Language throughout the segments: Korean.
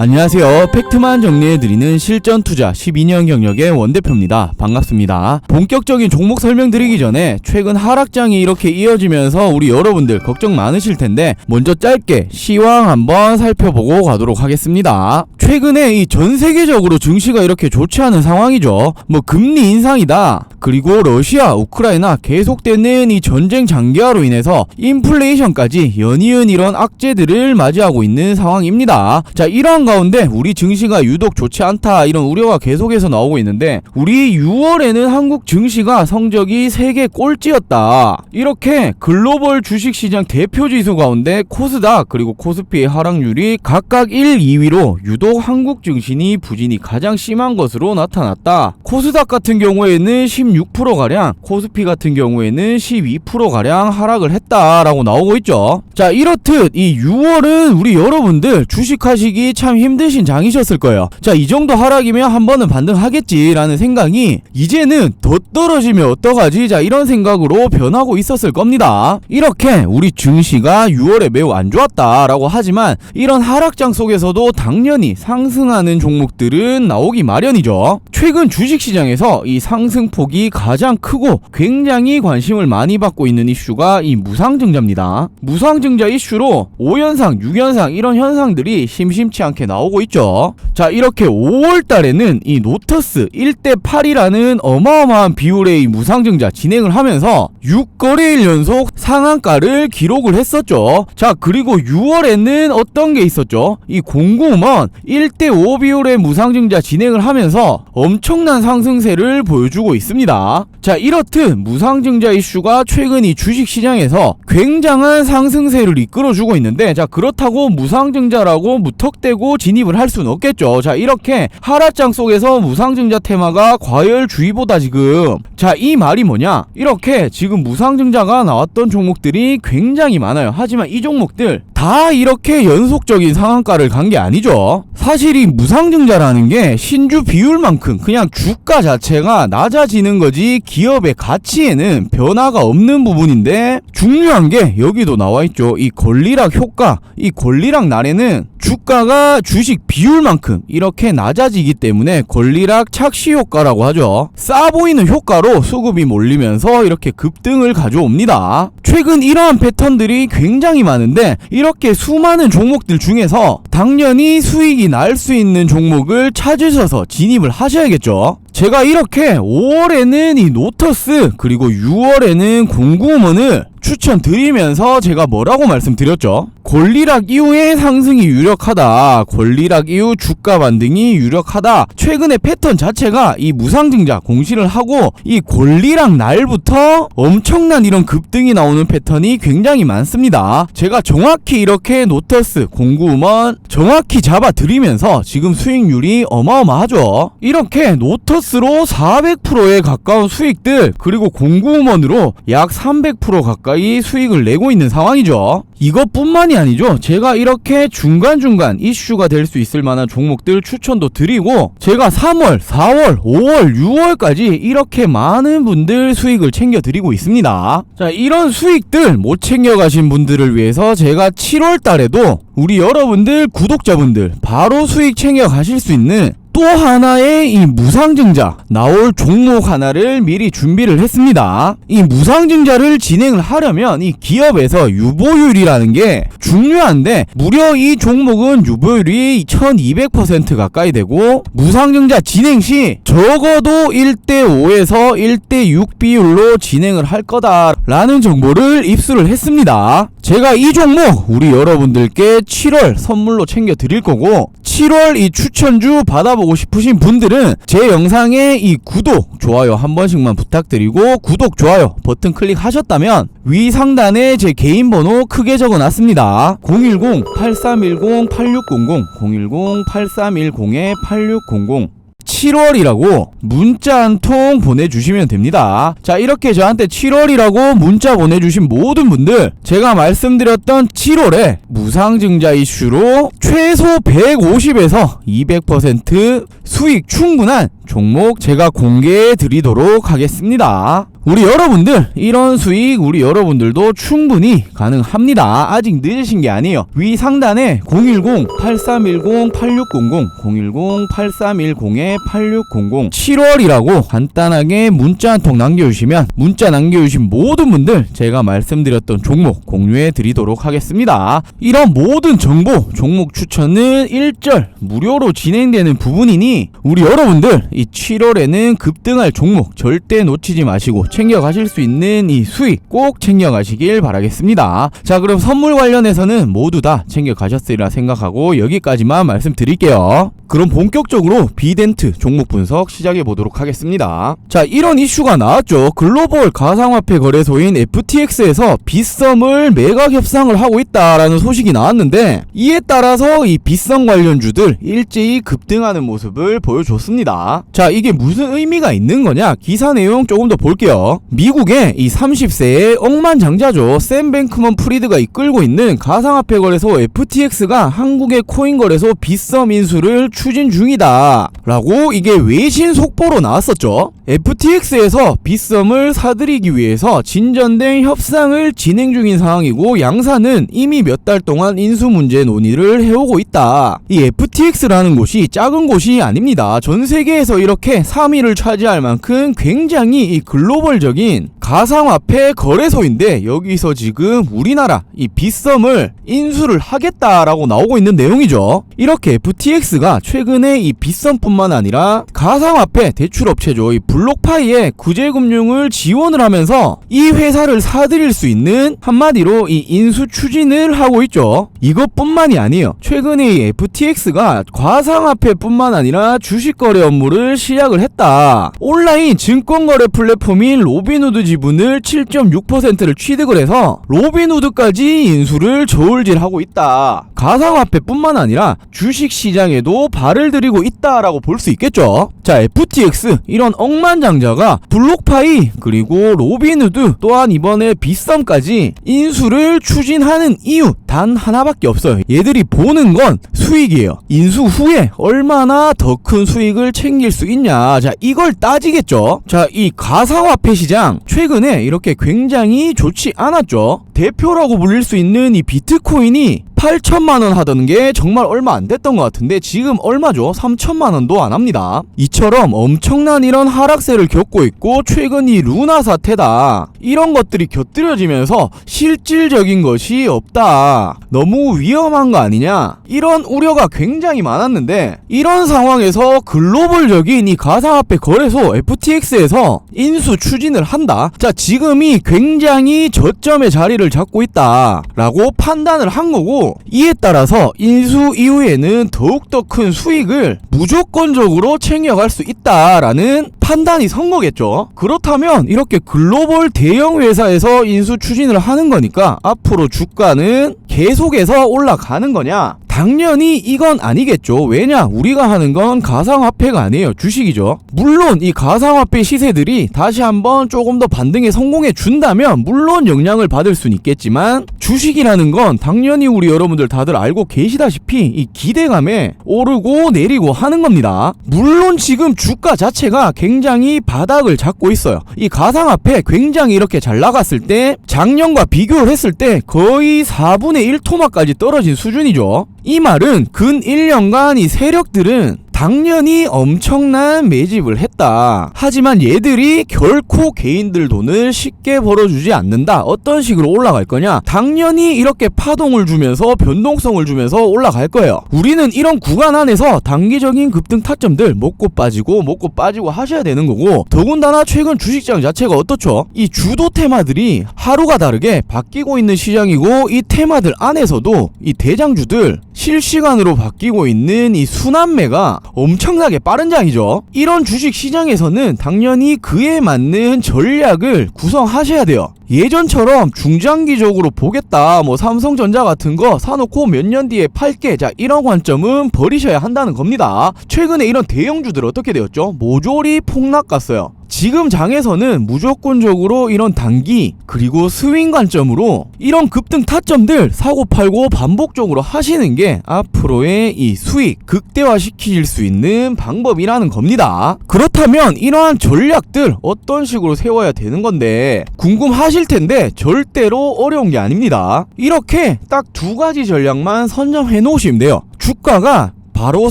안녕하세요. 팩트만 정리해드리는 실전 투자 12년 경력의 원대표입니다. 반갑습니다. 본격적인 종목 설명드리기 전에 최근 하락장이 이렇게 이어지면서 우리 여러분들 걱정 많으실 텐데 먼저 짧게 시황 한번 살펴보고 가도록 하겠습니다. 최근에 이 전 세계적으로 증시가 이렇게 좋지 않은 상황이죠. 뭐 금리 인상이다. 그리고 러시아, 우크라이나 계속되는 이 전쟁 장기화로 인해서 인플레이션까지 연이은 이런 악재들을 맞이하고 있는 상황입니다. 자, 이러한 가운데 우리 증시가 유독 좋지 않다 이런 우려가 계속해서 나오고 있는데 우리 6월에는 한국 증시가 성적이 세계 꼴찌였다. 이렇게 글로벌 주식시장 대표 지수 가운데 코스닥 그리고 코스피의 하락률이 각각 1, 2위로 유독 한국 증시니 부진이 가장 심한 것으로 나타났다. 코스닥 같은 경우에는 16%가량, 코스피 같은 경우에는 12%가량 하락을 했다라고 나오고 있죠. 자, 이렇듯 이 6월은 우리 여러분들 주식하시기 참 힘드신 장이셨을 거예요. 자, 이 정도 하락이면 한 번은 반등하겠지라는 생각이 이제는 더 떨어지면 어떡하지? 자, 이런 생각으로 변하고 있었을 겁니다. 이렇게 우리 증시가 6월에 매우 안 좋았다라고 하지만 이런 하락장 속에서도 당연히 상승하는 종목들은 나오기 마련이죠. 최근 주식시장에서 이 상승폭이 가장 크고 굉장히 관심을 많이 받고 있는 이슈가 이 무상증자입니다. 무상증자 이슈로 5현상, 6현상 이런 현상들이 심심치 않게 나오고 있죠. 자, 이렇게 5월 달에는 이 노터스 1대 8이라는 어마어마한 비율의 이 무상증자 진행을 하면서 6거래일 연속 상한가를 기록을 했었죠. 자, 그리고 6월에는 어떤 게 있었죠? 이 공구먼 1대 5 비율의 무상증자 진행을 하면서 엄청난 상승세를 보여주고 있습니다. 자, 이렇듯 무상증자 이슈가 최근 이 주식시장에서 굉장한 상승세를 이끌어주고 있는데, 자, 그렇다고 무상증자라고 무턱대고 진입을 할 수는 없겠죠. 자, 이렇게 하락장 속에서 무상증자 테마가 과열주의보다 지금, 자, 이 말이 뭐냐? 이렇게 지금 무상증자가 나왔던 종목들이 굉장히 많아요. 하지만 이 종목들 다 이렇게 연속적인 상한가를 간 게 아니죠. 사실 이 무상증자라는 게 신주 비율만큼 그냥 주가 자체가 낮아지는 거지 기업의 가치에는 변화가 없는 부분인데 중요한 게 여기도 나와 있죠. 이 권리락 효과, 이 권리락 날에는 주가가 주식 비율만큼 이렇게 낮아지기 때문에 권리락 착시 효과라고 하죠. 싸 보이는 효과로 수급이 몰리면서 이렇게 급등을 가져옵니다. 최근 이러한 패턴들이 굉장히 많은데 이렇게 수많은 종목들 중에서 당연히 수익이 날 수 있는 종목을 찾으셔서 진입을 하셔야겠죠. 제가 이렇게 5월에는 이 노터스 그리고 6월에는 공구먼을 추천드리면서 제가 뭐라고 말씀드렸죠? 권리락 이후에 상승이 유력하다. 권리락 이후 주가 반등이 유력하다. 최근의 패턴 자체가 이 무상증자 공시를 하고 이 권리락 날부터 엄청난 이런 급등이 나오는 패턴이 굉장히 많습니다. 제가 정확히 이렇게 노터스, 공구먼 정확히 잡아드리면서 지금 수익률이 어마어마하죠. 이렇게 노터스로 400%에 가까운 수익들 그리고 공구먼으로 약 300% 가까이 수익을 내고 있는 상황이죠. 이것뿐만이 아니죠. 제가 이렇게 중간중간 이슈가 될 수 있을 만한 종목들 추천도 드리고 제가 3월, 4월, 5월, 6월까지 이렇게 많은 분들 수익을 챙겨 드리고 있습니다. 자, 이런 수익들 못 챙겨 가신 분들을 위해서 제가 7월 달에도 우리 여러분들 구독자분들 바로 수익 챙겨 가실 수 있는 또 하나의 이 무상증자 나올 종목 하나를 미리 준비를 했습니다. 이 무상증자를 진행을 하려면 이 기업에서 유보율이라는 게 중요한데 무려 이 종목은 유보율이 1200% 가까이 되고 무상증자 진행 시 적어도 1대5에서 1대6 비율로 진행을 할 거다라는 정보를 입수를 했습니다. 제가 이 종목 우리 여러분들께 7월 선물로 챙겨 드릴 거고 7월 이 추천주 받아보고 싶으신 분들은 제 영상에 이 구독, 좋아요 한 번씩만 부탁드리고 구독, 좋아요 버튼 클릭하셨다면 위 상단에 제 개인 번호 크게 적어 놨습니다. 010-8310-8600 010-8310-8600 7월이라고 문자 한 통 보내주시면 됩니다. 자, 이렇게 저한테 7월이라고 문자 보내주신 모든 분들, 제가 말씀드렸던 7월에 무상증자 이슈로 최소 150에서 200% 수익 충분한 종목 제가 공개해 드리도록 하겠습니다. 우리 여러분들 이런 수익 우리 여러분들도 충분히 가능합니다. 아직 늦으신 게 아니에요. 위 상단에 010-8310-8600 010-8310-8600 7월이라고 간단하게 문자 한 통 남겨주시면 문자 남겨주신 모든 분들 제가 말씀드렸던 종목 공유해 드리도록 하겠습니다. 이런 모든 정보 종목 추천은 1절 무료로 진행되는 부분이니 우리 여러분들 이 7월에는 급등할 종목 절대 놓치지 마시고 챙겨가실 수 있는 이 수익 꼭 챙겨가시길 바라겠습니다. 자 그럼 선물 관련해서는 모두 다 챙겨가셨으리라 생각하고 여기까지만 말씀드릴게요. 그럼 본격적으로 비덴트 종목 분석 시작해 보도록 하겠습니다. 자, 이런 이슈가 나왔죠. 글로벌 가상화폐 거래소인 FTX에서 빗썸을 매각 협상을 하고 있다라는 소식이 나왔는데 이에 따라서 이 빗썸 관련주들 일제히 급등하는 모습을 보여줬습니다. 자, 이게 무슨 의미가 있는 거냐? 기사 내용 조금 더 볼게요. 미국의 이 30세의 억만장자죠. 샘 뱅크먼 프리드가 이끌고 있는 가상화폐 거래소 FTX가 한국의 코인 거래소 빗썸 인수를 추진 중이다. 라고 이게 외신 속보로 나왔었죠. FTX에서 빗썸을 사들이기 위해서 진전된 협상을 진행 중인 상황이고 양사는 이미 몇 달 동안 인수 문제 논의를 해오고 있다. 이 FTX라는 곳이 작은 곳이 아닙니다. 전 세계에서 이렇게 3위를 차지할 만큼 굉장히 이 글로벌적인 가상화폐 거래소인데 여기서 지금 우리나라 이 빗썸을 인수를 하겠다라고 나오고 있는 내용이죠. 이렇게 FTX가 최근에 이 빗썸뿐만 아니라 가상화폐 대출업체죠. 이 블록파이에 구제금융을 지원을 하면서 이 회사를 사들일 수 있는 한마디로 이 인수 추진을 하고 있죠. 이것뿐만이 아니에요. 최근에 이 FTX가 가상화폐뿐만 아니라 주식거래 업무를 시작을 했다. 온라인 증권거래 플랫폼인 로빈후드 지 분을 7.6%를 취득을 해서 로빈후드까지 인수를 저울질하고 있다. 가상화폐뿐만 아니라 주식 시장에도 발을 들이고 있다라고 볼 수 있겠죠. 자, FTX 이런 억만장자가 블록파이 그리고 로빈후드 또한 이번에 빗썸까지 인수를 추진하는 이유 단 하나밖에 없어요. 얘들이 보는 건 수익이에요. 인수 후에 얼마나 더 큰 수익을 챙길 수 있냐. 자, 이걸 따지겠죠. 자, 이 가상화폐 시장 최근에 이렇게 굉장히 좋지 않았죠. 대표라고 불릴 수 있는 이 비트코인이 8천만 원 하던 게 정말 얼마 안 됐던 것 같은데 지금 얼마죠? 3천만 원도 안 합니다. 이처럼 엄청난 이런 하락세를 겪고 있고 최근 이 루나 사태다. 이런 것들이 곁들여지면서 실질적인 것이 없다. 너무 위험한 거 아니냐? 이런 우려가 굉장히 많았는데 이런 상황에서 글로벌적인 이 가상화폐 거래소 FTX에서 인수 추진을 한다. 자, 지금이 굉장히 저점의 자리를 잡고 있다. 라고 판단을 한 거고 이에 따라서 인수 이후에는 더욱더 큰 수익을 무조건적으로 챙겨갈 수 있다라는 판단이 선 거겠죠. 그렇다면 이렇게 글로벌 대형 회사에서 인수 추진을 하는 거니까 앞으로 주가는 계속해서 올라가는 거냐? 당연히 이건 아니겠죠. 왜냐? 우리가 하는 건 가상화폐가 아니에요. 주식이죠. 물론 이 가상화폐 시세들이 다시 한번 조금 더 반등에 성공해 준다면 물론 영향을 받을 수는 있겠지만 주식이라는 건 당연히 우리 여러분들 다들 알고 계시다시피 이 기대감에 오르고 내리고 하는 겁니다. 물론 지금 주가 자체가 굉장히 바닥을 잡고 있어요. 이 가상화폐 굉장히 이렇게 잘 나갔을 때 작년과 비교를 했을 때 거의 4분의 1 토막까지 떨어진 수준이죠. 이 말은 근 1년간 이 세력들은 당연히 엄청난 매집을 했다. 하지만 얘들이 결코 개인들 돈을 쉽게 벌어주지 않는다. 어떤 식으로 올라갈 거냐? 당연히 이렇게 파동을 주면서 변동성을 주면서 올라갈 거예요. 우리는 이런 구간 안에서 단기적인 급등 타점들 먹고 빠지고 먹고 빠지고 하셔야 되는 거고 더군다나 최근 주식시장 자체가 어떻죠? 이 주도 테마들이 하루가 다르게 바뀌고 있는 시장이고 이 테마들 안에서도 이 대장주들 실시간으로 바뀌고 있는 이 순환매가 엄청나게 빠른 장이죠. 이런 주식 시장에서는 당연히 그에 맞는 전략을 구성하셔야 돼요. 예전처럼 중장기적으로 보겠다 뭐 삼성전자 같은 거 사놓고 몇 년 뒤에 팔게 자 이런 관점은 버리셔야 한다는 겁니다 최근에 이런 대형주들 어떻게 되었죠 모조리 폭락 갔어요 지금 장에서는 무조건적으로 이런 단기 그리고 스윙 관점으로 이런 급등 타점들 사고 팔고 반복적으로 하시는 게 앞으로의 이 수익 극대화시킬 수 있는 방법이라는 겁니다. 그렇다면 이러한 전략들 어떤 식으로 세워야 되는 건데 궁금하실 텐데 절대로 어려운 게 아닙니다. 이렇게 딱 두 가지 전략만 선점해 놓으시면 돼요. 주가가 바로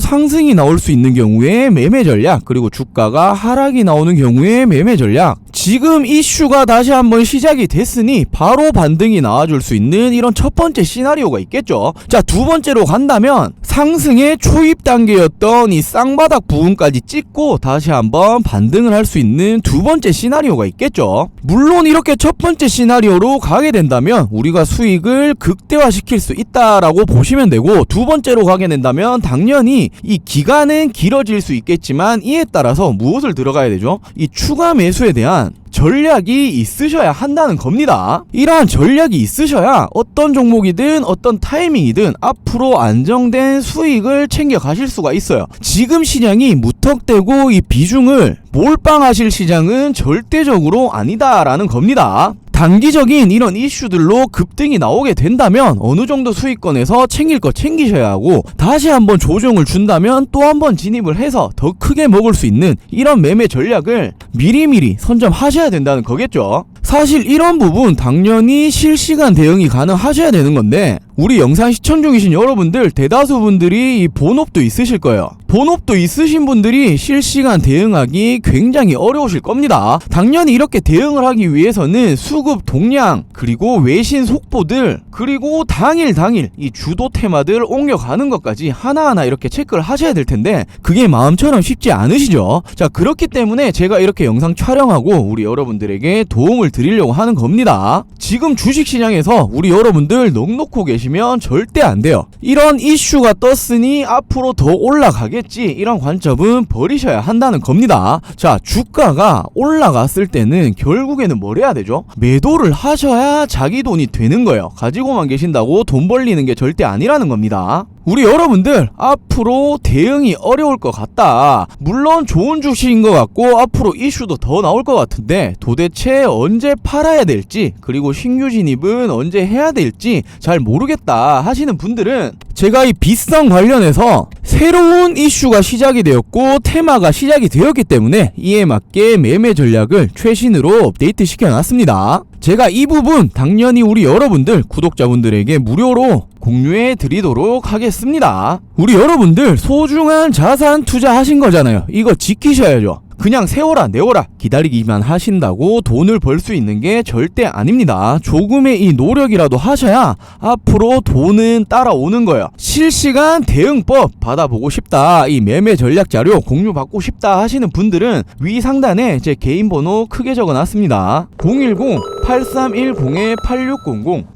상승이 나올 수 있는 경우에 매매 전략 그리고 주가가 하락이 나오는 경우에 매매 전략. 지금 이슈가 다시 한번 시작이 됐으니 바로 반등이 나와줄 수 있는 이런 첫 번째 시나리오가 있겠죠. 자 두 번째로 간다면 상승의 초입 단계였던 이 쌍바닥 부분까지 찍고 다시 한번 반등을 할 수 있는 두 번째 시나리오가 있겠죠. 물론 이렇게 첫 번째 시나리오로 가게 된다면 우리가 수익을 극대화시킬 수 있다라고 보시면 되고 두 번째로 가게 된다면 당연 히 이 기간은 길어질 수 있겠지만 이에 따라서 무엇을 들어가야 되죠? 이 추가 매수에 대한 전략이 있으셔야 한다는 겁니다. 이러한 전략이 있으셔야 어떤 종목이든 어떤 타이밍이든 앞으로 안정된 수익을 챙겨 가실 수가 있어요. 지금 시장이 무턱대고 이 비중을 몰빵하실 시장은 절대적으로 아니다라는 겁니다. 단기적인 이런 이슈들로 급등이 나오게 된다면 어느 정도 수익권에서 챙길 거 챙기셔야 하고 다시 한번 조정을 준다면 또 한 번 진입을 해서 더 크게 먹을 수 있는 이런 매매 전략을 미리미리 선점하셔야 된다는 거겠죠. 사실 이런 부분 당연히 실시간 대응이 가능하셔야 되는 건데 우리 영상 시청 중이신 여러분들 대다수 분들이 이 본업도 있으실 거예요. 본업도 있으신 분들이 실시간 대응하기 굉장히 어려우실 겁니다. 당연히 이렇게 대응을 하기 위해서는 수급 동량 그리고 외신 속보들 그리고 당일 당일 이 주도 테마들 옮겨가는 것까지 하나하나 이렇게 체크를 하셔야 될 텐데 그게 마음처럼 쉽지 않으시죠? 자 그렇기 때문에 제가 이렇게 영상 촬영하고 우리 여러분들에게 도움을 드리려고 하는 겁니다. 지금 주식 시장에서 우리 여러분들 넋 놓고 계 시면 절대 안 돼요. 이런 이슈가 떴으니 앞으로 더 올라가겠지 이런 관점은 버리셔야 한다는 겁니다. 자 주가가 올라갔을 때는 결국에는 뭘 해야 되죠? 매도를 하셔야 자기 돈이 되는 거예요. 가지고만 계신다고 돈 벌리는 게 절대 아니라는 겁니다. 우리 여러분들 앞으로 대응이 어려울 것 같다. 물론 좋은 주식인 것 같고 앞으로 이슈도 더 나올 것 같은데 도대체 언제 팔아야 될지 그리고 신규 진입은 언제 해야 될지 잘 모르겠다 하시는 분들은 제가 이 비싼 관련해서 새로운 이슈가 시작이 되었고 테마가 시작이 되었기 때문에 이에 맞게 매매 전략을 최신으로 업데이트 시켜놨습니다. 제가 이 부분 당연히 우리 여러분들 구독자분들에게 무료로 공유해 드리도록 하겠습니다. 우리 여러분들 소중한 자산 투자하신 거잖아요. 이거 지키셔야죠. 그냥 세워라 내워라 기다리기만 하신다고 돈을 벌 수 있는 게 절대 아닙니다. 조금의 이 노력이라도 하셔야 앞으로 돈은 따라오는 거예요. 실시간 대응법 받아보고 싶다. 이 매매 전략 자료 공유 받고 싶다 하시는 분들은 위 상단에 제 개인 번호 크게 적어 놨습니다. 010-8310-8600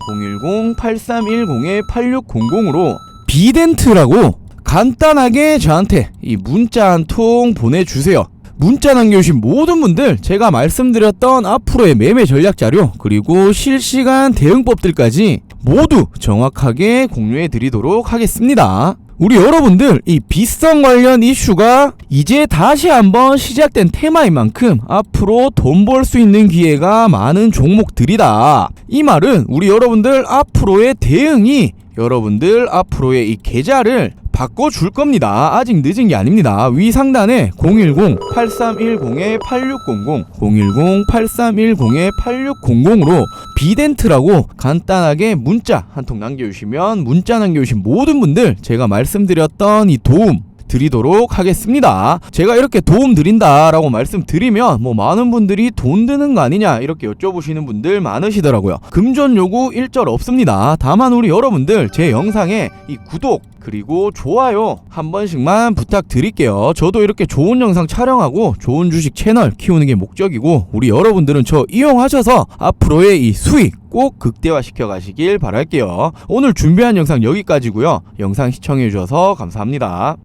010-8310-8600으로 비덴트라고 간단하게 저한테 이 문자 한 통 보내주세요. 문자 남겨주신 모든 분들 제가 말씀드렸던 앞으로의 매매 전략 자료 그리고 실시간 대응법들까지 모두 정확하게 공유해 드리도록 하겠습니다. 우리 여러분들 이 비성 관련 이슈가 이제 다시 한번 시작된 테마인 만큼 앞으로 돈 벌 수 있는 기회가 많은 종목들이다. 이 말은 우리 여러분들 앞으로의 대응이 여러분들 앞으로의 이 계좌를 바꿔줄 겁니다. 아직 늦은 게 아닙니다. 위 상단에 010-8310-8600, 010-8310-8600으로 비덴트라고 간단하게 문자 한 통 남겨주시면 문자 남겨주신 모든 분들 제가 말씀드렸던 이 도움 드리도록 하겠습니다. 제가 이렇게 도움 드린다라고 말씀드리면 뭐 많은 분들이 돈 드는 거 아니냐 이렇게 여쭤보시는 분들 많으시더라고요. 금전 요구 일절 없습니다. 다만 우리 여러분들 제 영상에 이 구독 그리고 좋아요 한 번씩만 부탁드릴게요. 저도 이렇게 좋은 영상 촬영하고 좋은 주식 채널 키우는 게 목적이고 우리 여러분들은 저 이용하셔서 앞으로의 이 수익 꼭 극대화시켜 가시길 바랄게요. 오늘 준비한 영상 여기까지고요. 영상 시청해 주셔서 감사합니다.